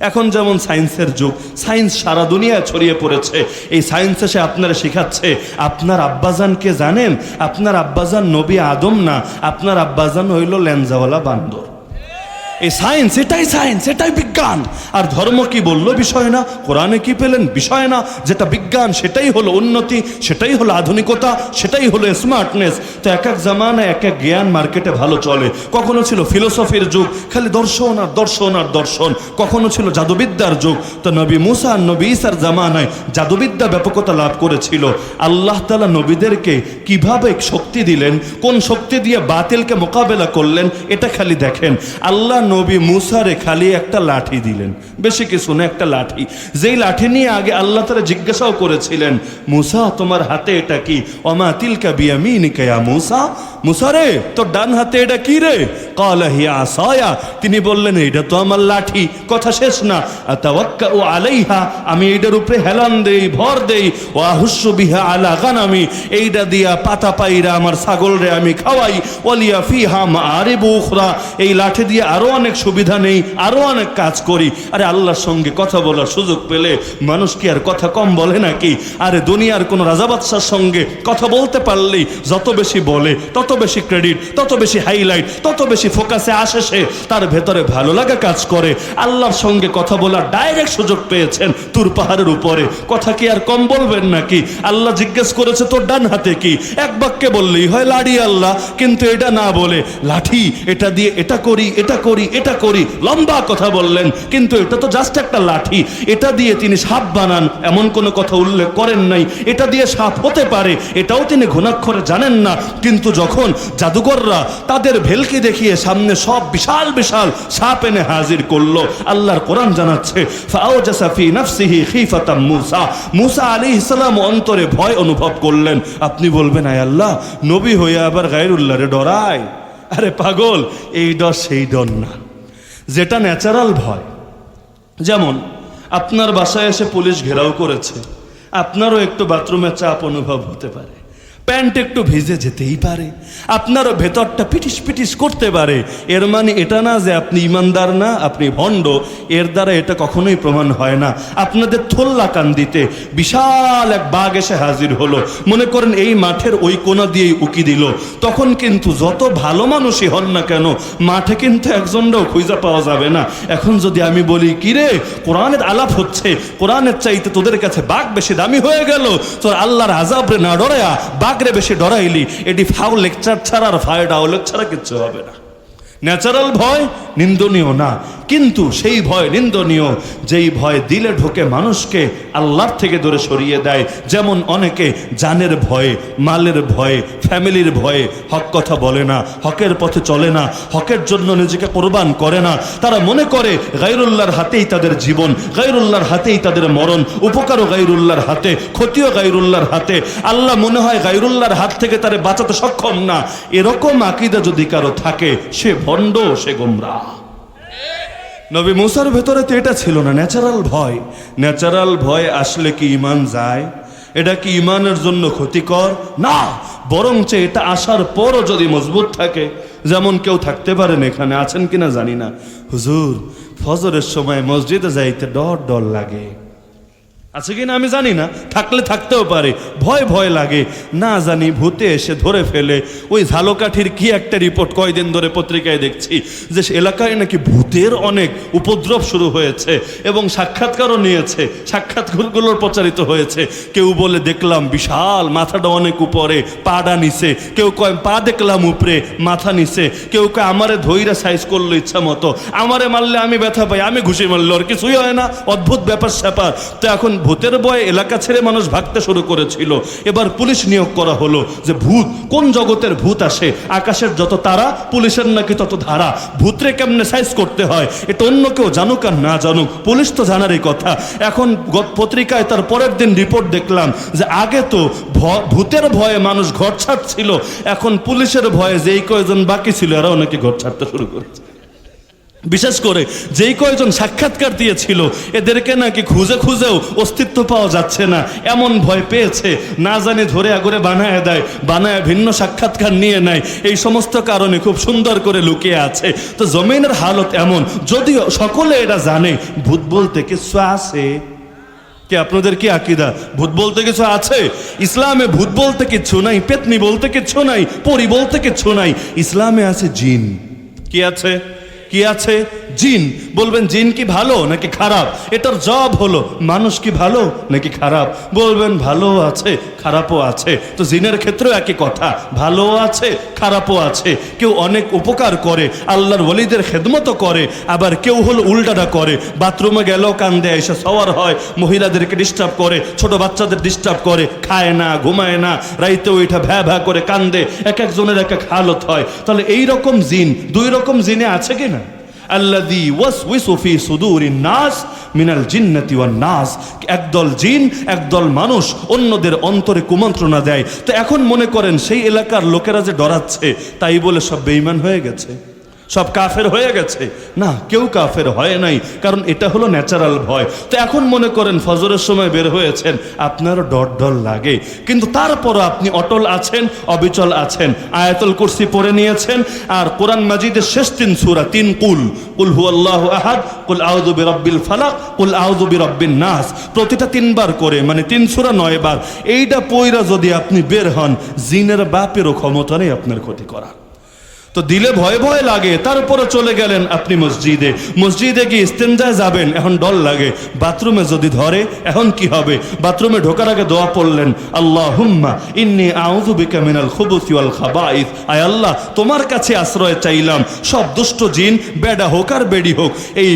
এখন যেমন সায়েন্সের যুগ, সায়েন্স সারা দুনিয়ায় ছড়িয়ে পড়েছে। এই সায়েন্স এসে আপনারা শেখাচ্ছে, আপনার আব্বাজানকে জানেন? আপনার আব্বাজান নবী আদম না, আপনার আব্বাজান হইল ল্যাঞ্জাওয়ালা বান্দর। এই সায়েন্স এটাই সায়েন্স এটাই বিজ্ঞান। আর ধর্ম কি বলল বিষয় না? কোরআনে কি পেলেন? বিষয় না। যেটা বিজ্ঞান, সেটাই হলো উন্নতি, সেটাই হলো আধুনিকতা, সেটাই হলো স্মার্টনেস তো এক এক জামানায় এক এক জ্ঞান মার্কেটে ভালো চলে। কখনো ছিল ফিলোসফির যুগ, খালি দর্শন আর দর্শন আর দর্শন। কখনো ছিল জাদুবিদ্যার যুগ। তো নবী মুসা আর নবী ইসার জামানায় জাদুবিদ্যা ব্যাপকতা লাভ করেছিল। আল্লাহ তালা নবীদেরকে কীভাবে শক্তি দিলেন, কোন শক্তি দিয়ে বাতিলকে মোকাবেলা করলেন, এটা খালি দেখেন। আল্লাহ নবী মুসারে খালি একটা লাঠি দিলেন। বেশি কিছু না, একটা লাঠি। যেই লাঠি নিয়ে আগে আল্লাহ তারা জিজ্ঞাসাও করেছিলেন, মুসা, তোমার হাতে এটা কি? অমা তিলকা বিয়ামিনি কেয়া মুসা। মুসা রে, তোর ডান হাতে এটা কি রে? কালা হিয়া তিনি বললেন এটা তো আমার লাঠি, কথা শেষ না। আতাওয়াক্কা ও আলাইহা, আমি এইটার উপরে হেলান দেই, ভর দেই। ও আহুস্য বিহা আলা গানামি। এইটা দিয়া পাতা পাইরা আমার ছাগল রে আমি খাওয়াই। ওলিয়া ফিহা মা আরে বউখরা এই লাঠি দিয়ে আরও অনেক সুবিধা নেই, আরও অনেক কাজ করি। আরে আল্লাহর সঙ্গে কথা বলার সুযোগ পেলে মানুষ কি আর কথা কম বলে নাকি? আরে দুনিয়ার কোনো রাজা বাদশার সঙ্গে কথা বলতে পারলেই যত বেশি বলে, তত বেশি ক্রেডিট তত বেশি হাইলাইট তত বেশি ফোকাসে আসে সে, তার ভেতরে ভালো লাগা কাজ করে। আল্লাহর সঙ্গে কথা বলার ডাইরেক্ট সুযোগ পেয়েছেন তুর পাহাড়ের উপরে। কথা কি আর কম বলবেন নাকি? আল্লাহ জিজ্ঞেস করেছে, তোর ডান হাতে কি? এক বাক্যে বললেই হয়, লাড়ি আল্লাহ। কিন্তু এটা না বলে, লাঠি, এটা দিয়ে এটা করি এটা করি। এটা করি, লম্বা কথা বললেন, কিন্তু এটা তো জাস্ট একটা লাঠি। এটা দিয়ে তিনি সাপ বানান, এমন কোনো কথা উল্লেখ করেন নাই। এটা দিয়ে সাপ হতে পারে, এটাও তিনি ঘুণাক্ষরে জানেন না। কিন্তু যখন জাদুকররা তাদের ভেলকে দেখিয়ে সামনে সব বিশাল বিশাল সাপ এনে হাজির করল, আল্লাহর কোরআন জানাচ্ছে মুসা। মুসা আলাইহিস সালাম অন্তরে ভয় অনুভব করলেন। আপনি বলবেন, আয় আল্লাহ, নবী হয়ে আবার গায়রুল্লাহরে ডরায়। আরে পাগল, এই ডর সেই ডর না। যেটা ন্যাচারাল ভয়। যেমন, আপনার বাসায় এসে পুলিশ ঘেরাও করেছে। আপনারও একটু বাথরুমের চাপ অনুভব হতে পারে। প্যান্ট একটু ভিজে যেতেই পারে। আপনারও ভেতরটা পিটিস পিটিস করতে পারে। এর মানে এটা না যে আপনি ইমানদার না, আপনি ভণ্ড। এর দ্বারা এটা কখনোই প্রমাণ হয় না। আপনাদের থল্লা কান্দিতে বিশাল এক বাঘ এসে হাজির হলো। মনে করেন এই মাঠের ওই কোনা দিয়েই উকি দিল। তখন কিন্তু যত ভালো মানুষই হন না কেন, মাঠে কিন্তু একজনটাও খুঁজে পাওয়া যাবে না। এখন যদি আমি বলি, কিরে, কোরআনের আলাপ হচ্ছে। কোরআনের চাইতে তোদের কাছে বাঘ বেশি দামি হয়ে গেল। তোর আল্লাহর আজাবরে না ডরায়া বাঘরে বেশি ডরাইলি, এটি ফাউ লেকচার ছাড়া আর ফায়ডাও লেকচারা কিচ্ছু হবে না। ন্যাচারাল ভয়, নিন্দনীয় না। কিন্তু সেই ভয় নিন্দনীয়, যেই ভয় দিলে ঢোকে মানুষকে আল্লাহর থেকে দূরে সরিয়ে দেয়। যেমন অনেকে জানের ভয়ে, মালের ভয়ে, ফ্যামিলির ভয়ে হক কথা বলে না, হকের পথে চলে না, হকের জন্য নিজেকে কোরবান করে না। তারা মনে করে গাইরুল্লাহর হাতেই তাদের জীবন গাইরুল্লাহর হাতেই তাদের মরণ, উপকারও গাইরুল্লাহর হাতে, ক্ষতিও গাইরুল্লাহর হাতে। আল্লাহ মনে হয় গাইরুল্লাহর হাত থেকে তারে বাঁচাতে সক্ষম না। এরকম আকিদা যদি কারও থাকে, সে ভণ্ড, সে গোমরা। নবী মুসার ভেতরে তো এটা ছিল না ন্যাচারাল ভয়। ন্যাচারাল ভয় আসলে কি ইমান যায়? এটা কি ইমানের জন্য ক্ষতিকর? না বরং বরঞ্চ এটা আসার পরও যদি মজবুত থাকে, যেমন কেউ থাকতে পারেন এখানে, আছেন কিনা জানি না। হুজুর, ফজরের সময় মসজিদে যাইতে ডর ডর লাগে। আছে কিনা আমি জানি না। থাকলে থাকতেও পারে। ভয় ভয় লাগে। না জানি, ভূতে এসে ধরে ফেলে। ওই ঝালকাঠির কি একটা রিপোর্ট কয়দিন ধরে পত্রিকায় দেখছি যে এলাকায় নাকি ভূতের অনেক উপদ্রব শুরু হয়েছে এবং সাক্ষাৎকারও নিয়েছে। সাক্ষাৎকারগুলোর প্রচারিত হয়েছে। কেউ বলে, দেখলাম বিশাল, মাথাটা অনেক উপরে, পাটা নিচে। কেউ কয়, পা দেখলাম উপরে, মাথা নিচে। কেউ কয়, আমারে ধৈরা সাইজ করল ইচ্ছা মতো। আমারে মারলে আমি ব্যথা পাই, আমি ঘুষি মারলো। আর কিছুই হয় না। অদ্ভুত ব্যাপার স্যাপার তো এখন ভূতের ভয়ে এলাকা ছেড়ে মানুষ ভাগতে শুরু করেছিল। এবার পুলিশ নিয়োগ করা হলো যে ভূত, কোন জগতের ভূত আসে? আকাশের যত তারা, পুলিশের নাকি তত ধারা? ভূতরে কেমনে সাইজ করতে হয়? এটা অন্য কেউ জানুক আর না জানুক, পুলিশ তো জানারই কথা। এখন পত্রিকায় তার পরের দিন রিপোর্ট দেখলাম যে আগে তো ভূতের ভয়ে মানুষ ঘর ছাড়ছিল, এখন পুলিশের ভয়ে যেই কয়জন বাকি ছিল, এরাও নাকি ঘর ছাড়তে শুরু করেছে। বিশেষ করে যেই কয়জন সাক্ষাৎকার দিয়েছিল, এদেরকে নাকি খুঁজে খুঁজেও অস্তিত্ব পাওয়া যাচ্ছে না। এমন ভয় পেয়েছে, না জানি ধরে আগরে বানায় দেয়, বানায় ভিন্ন সাক্ষাৎকার নিয়ে নেয়। এই সমস্ত কারণে খুব সুন্দর করে লুকিয়ে আছে। তো জমিনের হালত এমন, যদিও সকলে এটা জানে, ভূত বলতে কিছু আছে। কি, আপনাদের কি আকিদা? ভূত বলতে কিছু আছে? ইসলামে ভূত বলতে কিচ্ছু নাই, পেতনি বলতে কিচ্ছু নাই, পরি বলতে কিচ্ছু নাই। ইসলামে আছে জিন। কি আছে? কি আছে? জিন। বলবেন, জিন কি ভালো নাকি খারাপ? এটার জব হলো, মানুষ কি ভালো নাকি খারাপ? বলবেন, ভালো আছে, খারাপও আছে। তো জিনের ক্ষেত্রেও একই কথা, ভালো আছে, খারাপও আছে। কেউ অনেক উপকার করে, আল্লাহর ওলিদের খেদমতো করে, আবার কেউ হলো উল্টাটা করে। বাথরুমে গেল কান্দে, এসে সওয়ার হয়, মহিলাদেরকে ডিস্টার্ব করে, ছোট বাচ্চাদের ডিস্টার্ব করে, খায় না, ঘুমায় না রাইতে ওইটা ভ্যা ভ্যা করে কান্দে, এক একজনের এক এক হালত হয়। তাহলে এই রকম জিন, দুই রকম জিনে আছে কি না আল্লাদি ওয়াস উইসুফি সুদুর নাস মিনাল জিন্নাতি ওয়ান নাস। একদল জিন, একদল মানুষ অন্যদের অন্তরে কুমন্ত্রণা দেয়। তো এখন মনে করেন সেই এলাকার লোকেরা যে ডরাচ্ছে, তাই বলে সব বেঈমান হয়ে গেছে। সব কাফের হয়ে গেছে। না, কেউ কাফের হয় নাই, কারণ এটা হলো ন্যাচারাল ভয়। তো এখন মনে করেন, ফজরের সময় বের হয়েছেন আপনারও ডর ডর লাগে। কিন্তু তারপরও আপনি অটল আছেন, অবিচল আছেন, আয়াতুল কুরসি পড়ে নিয়েছেন, আর কোরআন মাজিদের শেষ তিন সূরা, তিন কুল। কুল হু আল্লাহ আহাদ, কুল আউযু বিরাব্বিল ফালাক, কুল আউযু বিরাব্বিন নাস। প্রতিটা তিনবার করে মানে তিন সূরা নয় বার এইটা পইরা যদি আপনি বের হন, জিনের বাপেরও ক্ষমতা নেই আপনার ক্ষতি করা তো দিলে ভয় ভয় লাগে তারপরে চলে গেলেন আপনি মসজিদে। মসজিদে গিয়ে ইস্তেঞ্জায় যাবেন? এখন ডল লাগে। বাথরুমে যদি ধরে, এখন কি হবে? বাথরুমে ঢোকার আগে দোয়া পড়লেন আল্লাহ হুম্মা ইন্নি আউযু বিকা মিনাল খুবুসি ওয়াল খাবাইস। আয় আল্লাহ, তোমার কাছে আশ্রয় চাইলাম। সব দুষ্ট জিন, বেডা হোক আর বেডি হোক, এই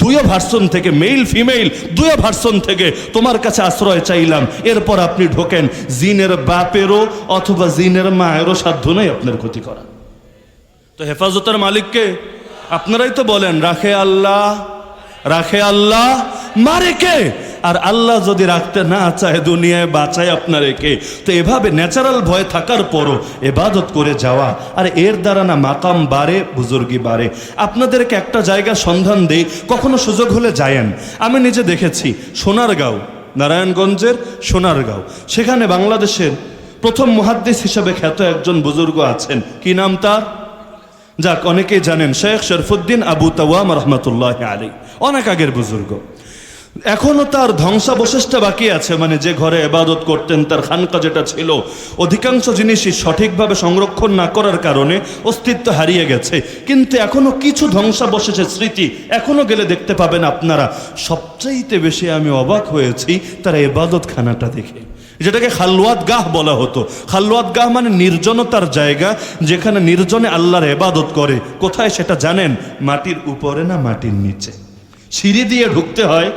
দুয়ো ভার্সন থেকে মেল ফিমেল দুয়ো ভার্সন থেকে তোমার কাছে আশ্রয় চাইলাম। এরপর আপনি ঢোকেন, জিনের বাপেরও অথবা জিনের মায়েরও সাধ্য নেই আপনার ক্ষতি করা তো হেফাজতের মালিককে আপনারাই তো বলেন, রাখে আল্লাহ রাখে আল্লাহ, মারে কে? আর আল্লাহ যদি রাখতে না চায় দুনিয়ায়, বাঁচায় আপনার একে তো এভাবে ন্যাচারাল ভয় থাকার পরও এবাদত করে যাওয়া, আর এর দ্বারা না মাকাম বাড়ে, বুজুর্গি বাড়ে। আপনাদেরকে একটা জায়গা সন্ধান দেই, কখনো সুযোগ হলে যায়েন। আমি নিজে দেখেছি, সোনারগাঁও, নারায়ণগঞ্জের সোনারগাঁও। সেখানে বাংলাদেশের প্রথম মুহাদ্দিস হিসেবে খ্যাত একজন বুজুর্গ আছেন। কি নাম তার? যাক অনেকেই জানেন শেখ শরফুদ্দিন আবু তাওয়াম রহমতুল্লাহ আলী অনেক আগের বুজুর্গ। এখনও তার ধ্বংসাবশেষটা বাকি আছে মানে যে ঘরে এবাদত করতেন, তার খানকা যেটা ছিল, অধিকাংশ জিনিসই সঠিকভাবে সংরক্ষণ না করার কারণে অস্তিত্ব হারিয়ে গেছে। কিন্তু এখনও কিছু ধ্বংসাবশেষের স্মৃতি এখনও গেলে দেখতে পাবেন আপনারা। সবচাইতে বেশি আমি অবাক হয়েছি তার এবাদত খানাটা দেখে। যেটাকে খালওয়াত গাহ বলা হতো। খালওয়াত গাহ মানে নির্জনতার জায়গা, যেখানে নির্জনে আল্লাহর এবাদত করে। কোথায় সেটা জানেন? মাটির উপরে না মাটির নিচে? সিঁড়ি দিয়ে ঢুকতে হয়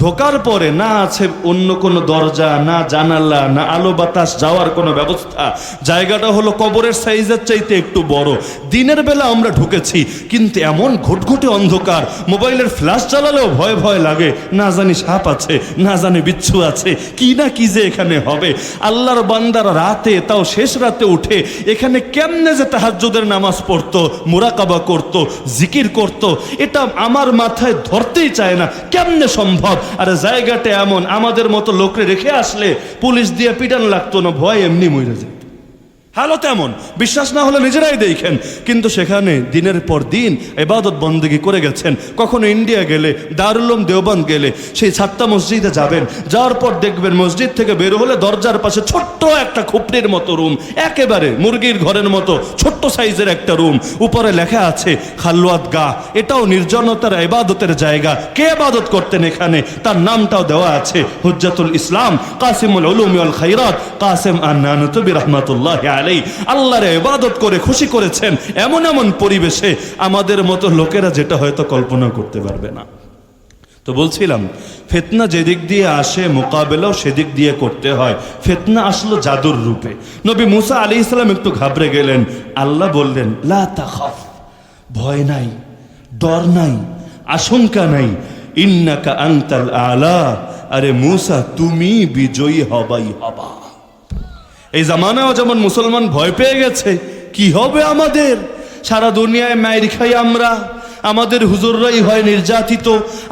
ঢোকার পরে না আছে অন্য কোনো দরজা, না জানালা, না আলো বাতাস যাওয়ার কোনো ব্যবস্থা। জায়গাটা হলো কবরের সাইজের চাইতে একটু বড়। দিনের বেলা আমরা ঢুকেছি, কিন্তু এমন ঘুটঘুটে অন্ধকার। মোবাইলের ফ্ল্যাশ চালালেও ভয় ভয় লাগে। না জানি সাপ আছে, না জানি বিচ্ছু আছে, কি না কি যে এখানে হবে। আল্লাহর বান্দার রাতে, তাও শেষ রাতে উঠে এখানে কেমনে যে তাহাজ্জুদের নামাজ পড়তো, মোরাকাবা করত, জিকির করত, এটা আমার মাথায় ধরতেই চায় না। কেমনে সম্ভব? আরে জায়গাটা এমন, আমাদের মতো লোকরে রেখে আসলে পুলিশ দিয়ে পিটান লাগতো না, ভয় এমনি মরে যেত হালত তেমন, বিশ্বাস না হলে নিজেরাই দেখেন। কিন্তু সেখানে দিনের পর দিন এবাদত বন্দেগি করে গেছেন। কখনো ইন্ডিয়া গেলে দারুলম দেওবান গেলে, সেই সাতটা মসজিদে যাবেন। যাওয়ার পর দেখবেন মসজিদ থেকে বের হলে দরজার পাশে ছোট্ট একটা খুপড়ির মতো রুম, একেবারে মুরগির ঘরের মতো ছোট্ট সাইজের একটা রুম। উপরে লেখা আছে খাল্লুয়াত গা এটাও নির্জনতার এবাদতের জায়গা। কে এবাদত করতেন এখানে? তার নামটাও দেওয়া আছে, হুজ্জাতুল ইসলাম, কাসিমুল উলুমিউল খাইরাত কাসেম আন্নানুতবি রহমাতুল্লাহ আলাই আল্লাহরে ইবাদত করে খুশি করেছেন এমন এমন পরিবেশে আমাদের মতো লোকেরা যেটা হয়তো কল্পনা করতে পারবে না। তো বলছিলাম, ফেতনা যেদিক দিয়ে আসে, মোকাবেলাও সেদিক দিয়ে করতে হয়। ফেতনা আসলো জাদুর রূপে। নবী মুসা আলী ইসলাম একটু ঘাবড়ে গেলেন। আল্লাহ বললেন ভয় নাই, ডর নাই, আশঙ্কা নাই। ইন্নাকা আনতাল আলা। আরে মুসা, তুমি বিজয়ী হবাই হবা। এই জামানাও যেমন মুসলমান ভয় পেয়ে গেছে, কি হবে আমাদের? সারা দুনিয়ায় মায়ের খাই আমরা। আমাদের হুজুররাই হয় নির্যাতিত,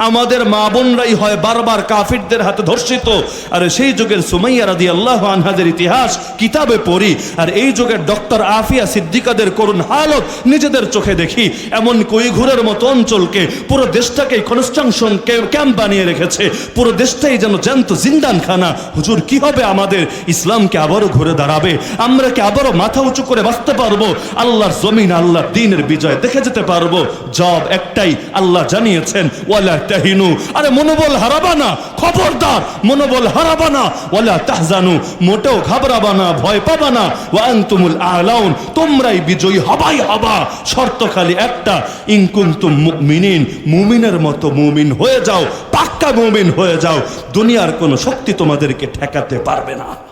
আমাদের মা বোনরাই হয় বারবার কাফিরদের হাতে ধর্ষিত। আর সেই যুগের সুমাইয়া রাদি আল্লাহ আনহাদের ইতিহাস কিতাবে পড়ি, আর এই যুগের ডক্টর আফিয়া সিদ্দিকাদের করুন হালত নিজেদের চোখে দেখি। এমন কৈঘুরের মতো অঞ্চলকে পুরো দেশটাকে কনস্ট্রাকশন ক্যাম্প বানিয়ে রেখেছে। পুরো দেশটাই যেন জ্যান্ত জিন্দানখানা। হুজুর, কি হবে আমাদের? ইসলামকে আবারও ঘুরে দাঁড়াবে। আমরা কি আবারও মাথা উঁচু করে বাঁচতে পারব? আল্লাহর জমিন, আল্লাহর দিনের বিজয় দেখে যেতে পারব। জব একটাই আল্লাহ জানিয়েছেন, ওয়ালা তাহিনু। আরে মনোবল হারাবা না খবরদার, মনোবল হারাবা না ওয়ালা তাহজানু। মোটেও ঘাবড়াবা না ভয় পাবা না ওয়া আনতুমুল আলাউন। তোমরাই বিজয়ী হবাই হবা। শর্ত খালি একটা ইনকুন্তুম মুমিনিন। মুমিনের মতো মুমিন হয়ে যাও, পাক্কা মুমিন হয়ে যাও। দুনিয়ার কোনো শক্তি তোমাদেরকে ঠেকাতে পারবে না।